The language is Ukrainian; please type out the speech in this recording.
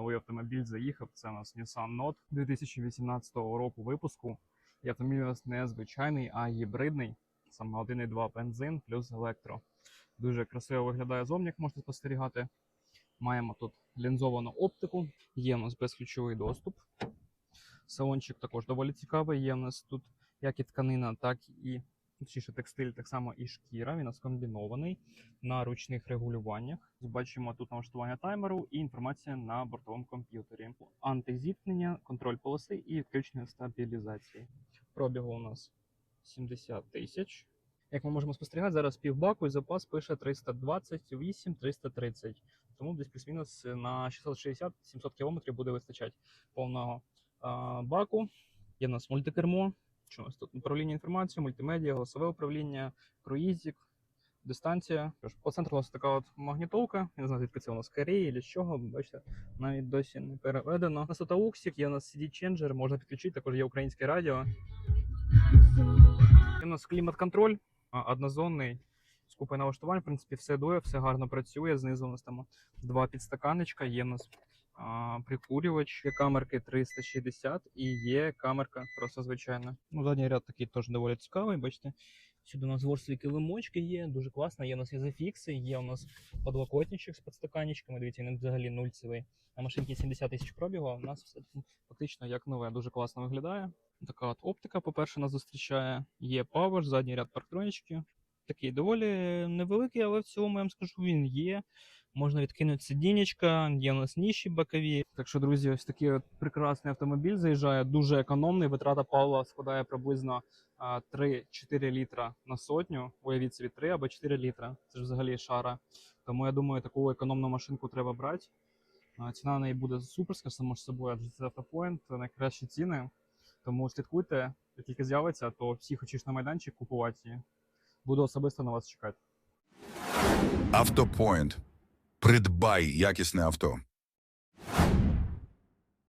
новий автомобіль заїхав. Це у нас Nissan Note 2018 року випуску. І автомобіль у нас не звичайний, а гібридний. Саме 1,2 бензин плюс електро. Дуже красиво виглядає зовні, як можете спостерігати. Маємо тут лінзовану оптику, є у нас безключовий доступ. Салончик також доволі цікавий. Є у нас тут як і тканина, так і точніше текстиль, так само і шкіра. Він у нас комбінований на ручних регулюваннях. Бачимо тут налаштування таймеру і інформація на бортовому комп'ютері. Антизіткнення, контроль полоси і відключення стабілізації. Пробігу у нас 70 тисяч. Як ми можемо спостерігати, зараз півбаку і запас пише 328-330. Тому десь плюс-мінус на 660-700 км буде вистачати повного баку. Є у нас мультикермо. Що тут? Управління інформацією, мультимедіа, голосове управління, круїзик, дистанція. По центру у нас така от магнітолка. Я не знаю, звідки це у нас Кореї чи чого. Бачите, навіть досі не переведено. У нас тут ауксик, є у нас CD-ченджер, можна підключити, також є українське радіо. Є у нас клімат-контроль, однозонний. З купою налаштувань, в принципі, все дує, все гарно працює. Знизу у нас там два підстаканничка, є у нас прикурювач, є камерки 360 і є камерка просто звичайна. Ну, задній ряд такий теж доволі цікавий, бачите. Сюди у нас ворслі килимочки є, дуже класно. Є у нас ізофікси, є у нас подлокотничок з підстаканничками. Дивіться, він взагалі нульцевий. На машинці 70 тисяч пробігу, а у нас все фактично як нове, дуже класно виглядає. Така от оптика, по-перше, нас зустрічає. Є павер, задній ряд парктронічки. Такий доволі невеликий, але в цілому я вам скажу, він є. Можна відкинути сидінечка, є у нас ніші бокові. Так що, друзі, ось такий от прекрасний автомобіль заїжджає, дуже економний. Витрата палива складає приблизно 3-4 літра на сотню. Уявіть собі 3 або 4 літра. Це ж взагалі шара. Тому я думаю, таку економну машинку треба брати. Ціна на неї буде суперська, само ж собою, адже це автопоінт, найкращі ціни. Тому слідкуйте, як тільки з'явиться, то всі хочеш на майданчик купувати її. Буду особисто на вас чекати. Автопоінт. Придбай якісне авто.